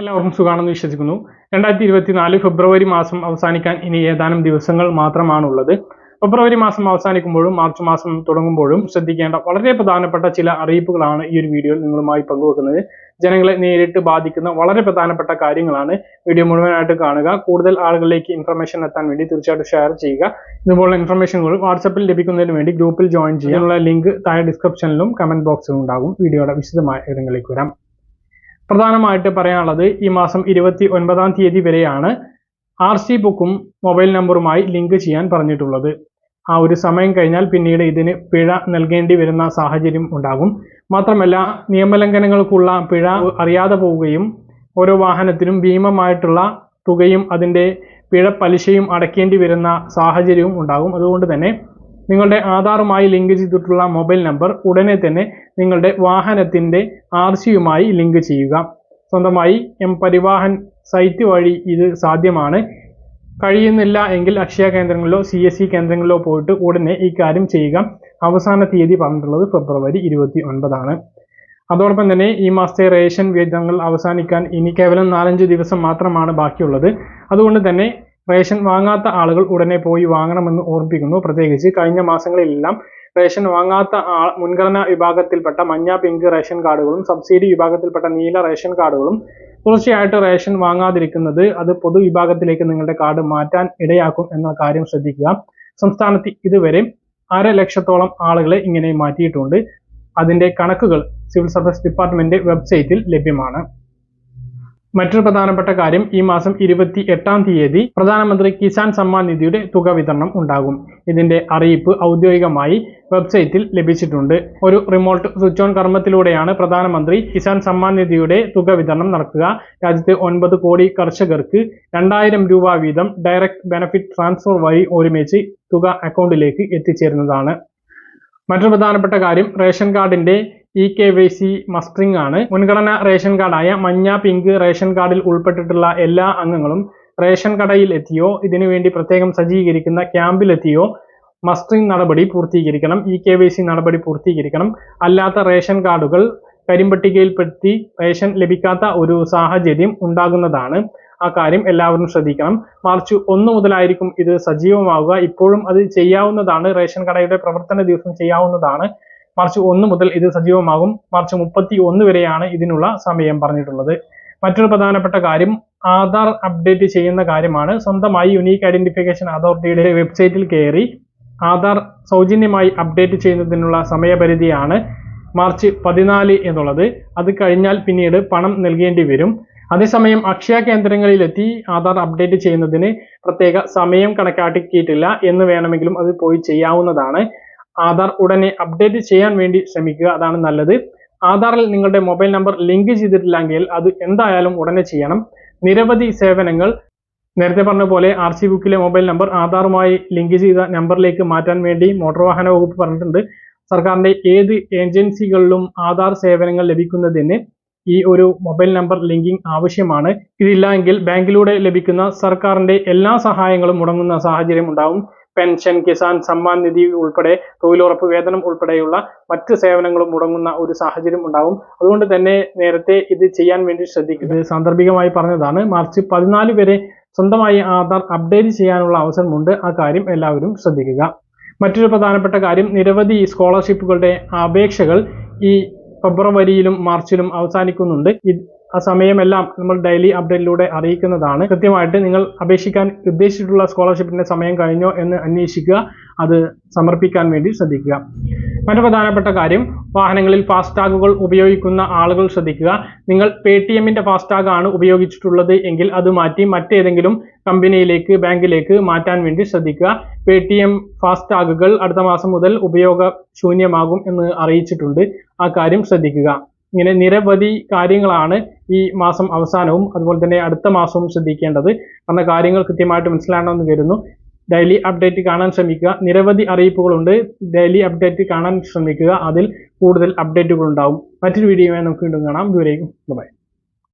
എല്ലാവർക്കും സുഖാണെന്ന് വിശ്വസിക്കുന്നു. രണ്ടായിരത്തി ഇരുപത്തി നാല് ഫെബ്രുവരി മാസം അവസാനിക്കാൻ ഇനി ഏതാനും ദിവസങ്ങൾ മാത്രമാണുള്ളത്. ഫെബ്രുവരി മാസം അവസാനിക്കുമ്പോഴും മാർച്ച് മാസം തുടങ്ങുമ്പോഴും ശ്രദ്ധിക്കേണ്ട വളരെ പ്രധാനപ്പെട്ട ചില അറിയിപ്പുകളാണ് ഈ ഒരു വീഡിയോയിൽ നിങ്ങളുമായി പങ്കുവെക്കുന്നത്. ജനങ്ങളെ നേരിട്ട് ബാധിക്കുന്ന വളരെ പ്രധാനപ്പെട്ട കാര്യങ്ങളാണ് വീഡിയോ മുഴുവനായിട്ട് കാണുക. കൂടുതൽ ആളുകളിലേക്ക് ഇൻഫർമേഷൻ എത്താൻ വേണ്ടി തീർച്ചയായിട്ടും ഷെയർ ചെയ്യുക. ഇതുപോലുള്ള ഇൻഫർമേഷനുകൾ വാട്സപ്പിൽ ലഭിക്കുന്നതിന് വേണ്ടി ഗ്രൂപ്പിൽ ജോയിൻ ചെയ്യാനുള്ള ലിങ്ക് താഴെ ഡിസ്ക്രിപ്ഷനിലും കമന്റ് ബോക്സിലും ഉണ്ടാകും. വീഡിയോയുടെ വിശദമായ ഇടങ്ങളിലേക്ക് വരാം. പ്രധാനമായിട്ട് പറയാനുള്ളത് ഈ മാസം ഇരുപത്തി ഒൻപതാം തീയതി വരെയാണ് ആർ സി ബുക്കും മൊബൈൽ നമ്പറുമായി ലിങ്ക് ചെയ്യാൻ പറഞ്ഞിട്ടുള്ളത്. ആ ഒരു സമയം കഴിഞ്ഞാൽ പിന്നീട് ഇതിന് പിഴ നൽകേണ്ടി വരുന്ന സാഹചര്യം ഉണ്ടാകും. മാത്രമല്ല നിയമലംഘനങ്ങൾക്കുള്ള പിഴ അറിയാതെ പോവുകയും ഓരോ വാഹനത്തിനും ഭീമമായിട്ടുള്ള തുകയും അതിന്റെ പിഴ പലിശയും അടയ്ക്കേണ്ടി വരുന്ന സാഹചര്യവും ഉണ്ടാകും. അതുകൊണ്ട് തന്നെ നിങ്ങളുടെ ആധാറുമായി ലിങ്ക് ചെയ്തിട്ടുള്ള മൊബൈൽ നമ്പർ ഉടനെ തന്നെ നിങ്ങളുടെ വാഹനത്തിന്റെ ആർ സിയുമായി ലിങ്ക് ചെയ്യുക. സ്വന്തമായി എം പരിവാഹൻ സൈറ്റ് വഴി ഇത് സാധ്യമാണ്. കഴിയുന്നില്ല എങ്കിൽ അക്ഷയ കേന്ദ്രങ്ങളിലോ സി എസ് സി കേന്ദ്രങ്ങളിലോ പോയിട്ട് ഉടനെ ഈ കാര്യം ചെയ്യുക. അവസാന തീയതി പറഞ്ഞിട്ടുള്ളത് ഫെബ്രുവരി ഇരുപത്തി ഒൻപതാണ് അതോടൊപ്പം തന്നെ ഈ മാസത്തെ റേഷൻ വിഹിതങ്ങൾ അവസാനിക്കാൻ ഇനി കേവലം നാലഞ്ച് ദിവസം മാത്രമാണ് ബാക്കിയുള്ളത്. അതുകൊണ്ട് തന്നെ റേഷൻ വാങ്ങാത്ത ആളുകൾ ഉടനെ പോയി വാങ്ങണമെന്ന് ഓർമ്മിപ്പിക്കുന്നു. പ്രത്യേകിച്ച് കഴിഞ്ഞ മാസങ്ങളിലെല്ലാം റേഷൻ വാങ്ങാത്ത മുൻഗണനാ വിഭാഗത്തിൽപ്പെട്ട മഞ്ഞ പിങ്ക് റേഷൻ കാർഡുകളും സബ്സിഡി വിഭാഗത്തിൽപ്പെട്ട നീല റേഷൻ കാർഡുകളും തുടർച്ചയായിട്ട് റേഷൻ വാങ്ങാതിരിക്കുന്നത് അത് പൊതുവിഭാഗത്തിലേക്ക് നിങ്ങളുടെ കാർഡ് മാറ്റാൻ ഇടയാക്കും എന്ന കാര്യം ശ്രദ്ധിക്കുക. സംസ്ഥാനത്ത് ഇതുവരെ അര ലക്ഷത്തോളം ആളുകളെ ഇങ്ങനെ മാറ്റിയിട്ടുണ്ട്. അതിന്റെ കണക്കുകൾ സിവിൽ സർവീസ് ഡിപ്പാർട്ട്മെന്റ് വെബ്സൈറ്റിൽ ലഭ്യമാണ്. മറ്റൊരു പ്രധാനപ്പെട്ട കാര്യം ഈ മാസം ഇരുപത്തി എട്ടാം തീയതി പ്രധാനമന്ത്രി കിസാൻ സമ്മാൻ നിധിയുടെ തുക വിതരണം ഉണ്ടാകും. ഇതിന്റെ അറിയിപ്പ് ഔദ്യോഗികമായി വെബ്സൈറ്റിൽ ലഭിച്ചിട്ടുണ്ട്. ഒരു റിമോട്ട് സ്വിച്ച് ഓൺ കർമ്മത്തിലൂടെയാണ് പ്രധാനമന്ത്രി കിസാൻ സമ്മാൻ നിധിയുടെ തുക വിതരണം നടക്കുക രാജ്യത്തെ ഒൻപത് കോടി കർഷകർക്ക് രണ്ടായിരം രൂപ വീതം ഡയറക്റ്റ് ബെനഫിറ്റ് ട്രാൻസ്ഫർ വഴി ഒരുമിച്ച് തുക അക്കൗണ്ടിലേക്ക് എത്തിച്ചേരുന്നതാണ്. മറ്റൊരു പ്രധാനപ്പെട്ട കാര്യം റേഷൻ കാർഡിന്റെ E K Y C mustering ആണ്. മുൻഗണന റേഷൻ കാർഡായ മഞ്ഞ പിങ്ക് റേഷൻ കാർഡിൽ ഉൾപ്പെട്ടിട്ടുള്ള എല്ലാ അംഗങ്ങളും റേഷൻ കടയിൽ എത്തിയോ ഇതിനുവേണ്ടി പ്രത്യേകം സജ്ജീകരിക്കുന്ന ക്യാമ്പിലെത്തിയോ മസ്റ്ററിംഗ് നടപടി പൂർത്തീകരിക്കണം ഇ കെ വൈ സി നടപടി പൂർത്തീകരിക്കണം. അല്ലാത്ത റേഷൻ കാർഡുകൾ കരിമ്പട്ടികയിൽപ്പെടുത്തി റേഷൻ ലഭിക്കാത്ത ഒരു സാഹചര്യം ഉണ്ടാകുന്നതാണ്. ആ കാര്യം എല്ലാവരും ശ്രദ്ധിക്കണം. മാർച്ച് ഒന്ന് മുതലായിരിക്കും ഇത് സജീവമാവുക. ഇപ്പോഴും അത് ചെയ്യാവുന്നതാണ്. റേഷൻ കടയുടെ പ്രവർത്തന ദിവസം ചെയ്യാവുന്നതാണ്. മാർച്ച് ഒന്ന് മുതൽ ഇത് സജീവമാകും. മാർച്ച് മുപ്പത്തി ഒന്ന് വരെയാണ് ഇതിനുള്ള സമയം പറഞ്ഞിട്ടുള്ളത്. മറ്റൊരു പ്രധാനപ്പെട്ട കാര്യം ആധാർ അപ്ഡേറ്റ് ചെയ്യുന്ന കാര്യമാണ്. സ്വന്തമായി യുണീക്ക് ഐഡന്റിഫിക്കേഷൻ അതോറിറ്റിയുടെ വെബ്സൈറ്റിൽ കയറി ആധാർ സൗജന്യമായി അപ്ഡേറ്റ് ചെയ്യുന്നതിനുള്ള സമയപരിധിയാണ് മാർച്ച് പതിനാല് എന്നുള്ളത്. അത് കഴിഞ്ഞാൽ പിന്നീട് പണം നൽകേണ്ടി വരും. അതേസമയം അക്ഷയ കേന്ദ്രങ്ങളിലെത്തി ആധാർ അപ്ഡേറ്റ് ചെയ്യുന്നതിന് പ്രത്യേക സമയം കണക്കാക്കിയിട്ടില്ല എന്ന് വേണമെങ്കിലും അത് പോയി ചെയ്യാവുന്നതാണ്. ആധാർ ഉടനെ അപ്ഡേറ്റ് ചെയ്യാൻ വേണ്ടി ശ്രമിക്കുക. അതാണ് നല്ലത്. ആധാറിൽ നിങ്ങളുടെ മൊബൈൽ നമ്പർ ലിങ്ക് ചെയ്തിട്ടില്ലെങ്കിൽ അത് എന്തായാലും ഉടനെ ചെയ്യണം. നിരവധി സേവനങ്ങൾ. നേരത്തെ പറഞ്ഞ പോലെ ആർ സി ബുക്കിലെ മൊബൈൽ നമ്പർ ആധാറുമായി ലിങ്ക് ചെയ്ത നമ്പറിലേക്ക് മാറ്റാൻ വേണ്ടി മോട്ടോർ വാഹന വകുപ്പ് പറഞ്ഞിട്ടുണ്ട്. സർക്കാരിന്റെ ഏത് ഏജൻസികളിലും ആധാർ സേവനങ്ങൾ ലഭിക്കുന്നതിന് ഈ ഒരു മൊബൈൽ നമ്പർ ലിങ്കിങ് ആവശ്യമാണ്. ഇതില്ല എങ്കിൽ ബാങ്കിലൂടെ ലഭിക്കുന്ന സർക്കാരിന്റെ എല്ലാ സഹായങ്ങളും മുടങ്ങുന്ന സാഹചര്യം ഉണ്ടാവും. പെൻഷൻ കിസാൻ സമ്മാൻ നിധി ഉൾപ്പെടെ തൊഴിലുറപ്പ് വേതനം ഉൾപ്പെടെയുള്ള മറ്റ് സേവനങ്ങളും മുടങ്ങുന്ന ഒരു സാഹചര്യം ഉണ്ടാകും അതുകൊണ്ട് തന്നെ നേരത്തെ ഇത് ചെയ്യാൻ വേണ്ടി ശ്രദ്ധിക്കുന്നത് സാന്ദർഭികമായി പറഞ്ഞതാണ്. മാർച്ച് പതിനാല് വരെ സ്വന്തമായി ആധാർ അപ്ഡേറ്റ് ചെയ്യാനുള്ള അവസരമുണ്ട്. ആ കാര്യം എല്ലാവരും ശ്രദ്ധിക്കുക. മറ്റൊരു പ്രധാനപ്പെട്ട കാര്യം നിരവധി സ്കോളർഷിപ്പുകളുടെ അപേക്ഷകൾ ഈ ഫെബ്രുവരിയിലും മാർച്ചിലും അവസാനിക്കുന്നുണ്ട്. ആ സമയമെല്ലാം നമ്മൾ ഡെയിലി അപ്ഡേറ്റിലൂടെ അറിയിക്കുന്നതാണ്. കൃത്യമായിട്ട് നിങ്ങൾ അപേക്ഷിക്കാൻ ഉദ്ദേശിച്ചിട്ടുള്ള സ്കോളർഷിപ്പിന്റെ സമയം കഴിഞ്ഞോ എന്ന് അന്വേഷിക്കുക. അത് സമർപ്പിക്കാൻ വേണ്ടി ശ്രദ്ധിക്കുക. മറ്റു പ്രധാനപ്പെട്ട കാര്യം വാഹനങ്ങളിൽ ഫാസ്ടാഗുകൾ ഉപയോഗിക്കുന്ന ആളുകൾ ശ്രദ്ധിക്കുക. നിങ്ങൾ പേ ടി എമ്മിന്റെ ഫാസ്ടാഗ് ആണ് ഉപയോഗിച്ചിട്ടുള്ളത് എങ്കിൽ അത് മാറ്റി മറ്റേതെങ്കിലും കമ്പനിയിലേക്ക് ബാങ്കിലേക്ക് മാറ്റാൻ വേണ്ടി ശ്രദ്ധിക്കുക. പേ ടി എം ഫാസ്ടാഗുകൾ അടുത്ത മാസം മുതൽ ഉപയോഗശൂന്യമാകും എന്ന് അറിയിച്ചിട്ടുണ്ട്. ആ കാര്യം ശ്രദ്ധിക്കുക. ഇങ്ങനെ നിരവധി കാര്യങ്ങളാണ് ഈ മാസം അവസാനവും അതുപോലെ തന്നെ അടുത്ത മാസവും ശ്രദ്ധിക്കേണ്ടത്. എന്ന കാര്യങ്ങൾ കൃത്യമായിട്ട് മനസ്സിലാകണമെന്ന് കരുതുന്നു. ഡെയിലി അപ്ഡേറ്റ് കാണാൻ ശ്രമിക്കുക. നിരവധി അറിയിപ്പുകളുണ്ട്. ഡെയിലി അപ്ഡേറ്റ് കാണാൻ ശ്രമിക്കുക. അതിൽ കൂടുതൽ അപ്ഡേറ്റുകൾ ഉണ്ടാവും മറ്റൊരു വീഡിയോയുമായി നമുക്ക് വീണ്ടും കാണാം. ദൂരേക്കും ബൈ.